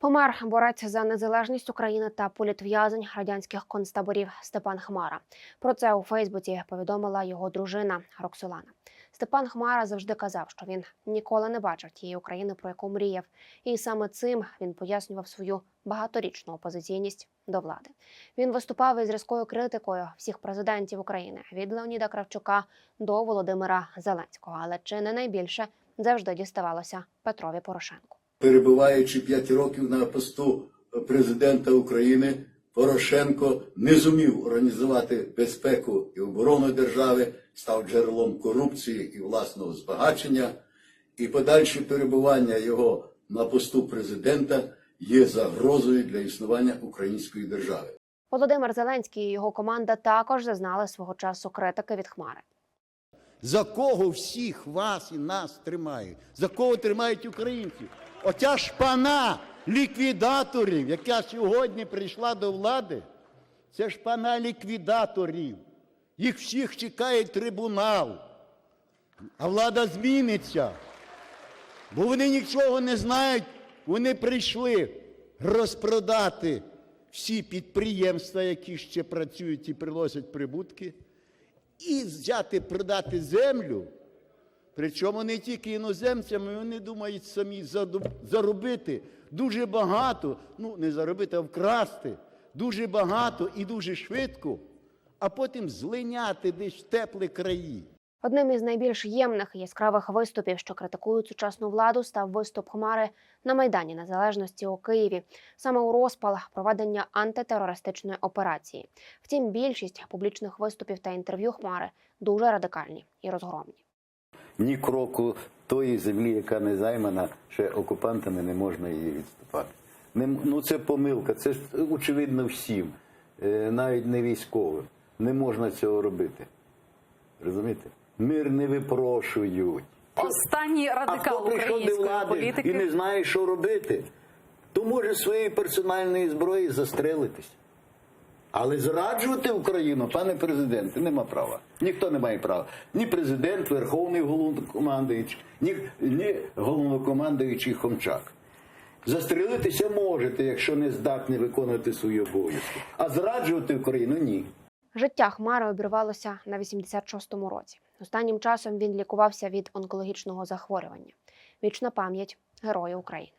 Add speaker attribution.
Speaker 1: Помер борець за незалежність України та політв'язень радянських концтаборів Степан Хмара. Про це у Фейсбуці повідомила його дружина Роксолана. Степан Хмара завжди казав, що він ніколи не бачив тієї України, про яку мріяв, і саме цим він пояснював свою багаторічну опозиційність до влади. Він виступав із різкою критикою всіх президентів України від Леоніда Кравчука до Володимира Зеленського. Але чи не найбільше завжди діставалося Петрові Порошенку.
Speaker 2: Перебуваючи 5 років на посту президента України, Порошенко не зумів організувати безпеку і оборону держави, став джерелом корупції і власного збагачення, і подальше перебування його на посту президента є загрозою для існування української держави.
Speaker 1: Володимир Зеленський і його команда також зазнали свого часу критики від Хмари.
Speaker 3: За кого всіх вас і нас тримають? За кого тримають українців? Оця шпана ліквідаторів, яка сьогодні прийшла до влади, це шпана ліквідаторів. Їх всіх чекає трибунал. А влада зміниться. Бо вони нічого не знають. Вони прийшли розпродати всі підприємства, які ще працюють і приносять прибутки і взяти продати землю. Причому не тільки іноземцями, вони думають самі заробити дуже багато, ну не заробити, а вкрасти дуже багато і дуже швидко, а потім злиняти десь в теплі краї.
Speaker 1: Одним із найбільш ємних і яскравих виступів, що критикують сучасну владу, став виступ Хмари на Майдані Незалежності у Києві, саме у розпал проведення антитерористичної операції. Втім, більшість публічних виступів та інтерв'ю Хмари дуже радикальні і розгромні.
Speaker 4: Ні кроку тої землі, яка не займана ще окупантами, не можна її відступати. Не, ну це помилка, це ж очевидно всім, е, навіть не військовим. Не можна цього робити. Розумієте? Мир не випрошують.
Speaker 5: Останній
Speaker 4: А
Speaker 5: радикал
Speaker 4: до
Speaker 5: української
Speaker 4: влади
Speaker 5: політики.
Speaker 4: і не знає, що робити, то може своєї персональної зброї застрелитись. Але зраджувати Україну, пане президенте, нема права. Ніхто не має права. Ні президент, Верховний головнокомандуючий, ні, ні головнокомандуючий Хомчак. Застрелитися можете, якщо не здатні виконувати свої обов'язки. А зраджувати Україну ні.
Speaker 1: Життя Хмари обірвалося на 86-му році. Останнім часом він лікувався від онкологічного захворювання. Вічна пам'ять Герою України.